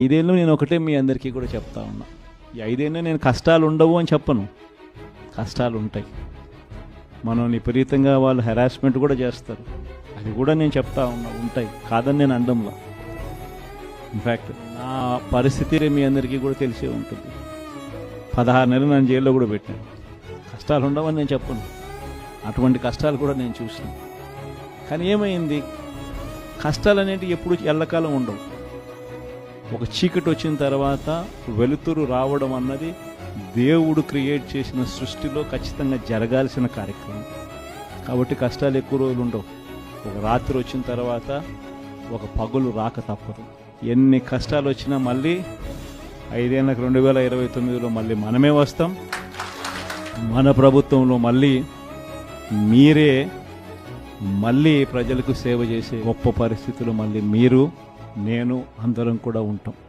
ఇదేళ్ళు నేను ఒకటే మీ అందరికీ కూడా చెప్తా ఉన్నా. ఈ ఐదేళ్ళు నేను కష్టాలు ఉండవు అని చెప్పను. కష్టాలు ఉంటాయి మనం విపరీతంగా వాళ్ళు హెరాస్మెంట్ కూడా చేస్తారు. అది కూడా నేను చెప్తా ఉన్నా ఉంటాయి. కాదని నేను అండంలో ఇన్ఫ్యాక్ట్ నా పరిస్థితి మీ అందరికీ కూడా తెలిసే ఉంటుంది. పదహారు నెలలు నన్ను జైల్లో కూడా పెట్టాను కష్టాలు ఉండవని నేను చెప్పను. అటువంటి కష్టాలు కూడా నేను చూసాను. కానీ ఏమైంది? కష్టాలు అనేటివి ఎప్పుడు ఎల్లకాలం ఉండవు. ఒక చీకటి వచ్చిన తర్వాత వెలుతురు రావడం అన్నది దేవుడు క్రియేట్ చేసిన సృష్టిలో ఖచ్చితంగా జరగాల్సిన కార్యక్రమం. కాబట్టి కష్టాలు ఎక్కువ రోజులు ఉండవు. ఒక రాత్రి వచ్చిన తర్వాత ఒక పగులు రాక తప్పదు. ఎన్ని కష్టాలు వచ్చినా మళ్ళీ ఐదేళ్ళకి రెండు వేల ఇరవై తొమ్మిదిలో మళ్ళీ మనమే వస్తాం. మన ప్రభుత్వంలో మళ్ళీ మీరే మళ్ళీ ప్రజలకు సేవ చేసే గొప్ప పరిస్థితులు మళ్ళీ మీరు నేను అందరం కూడా ఉంటాం.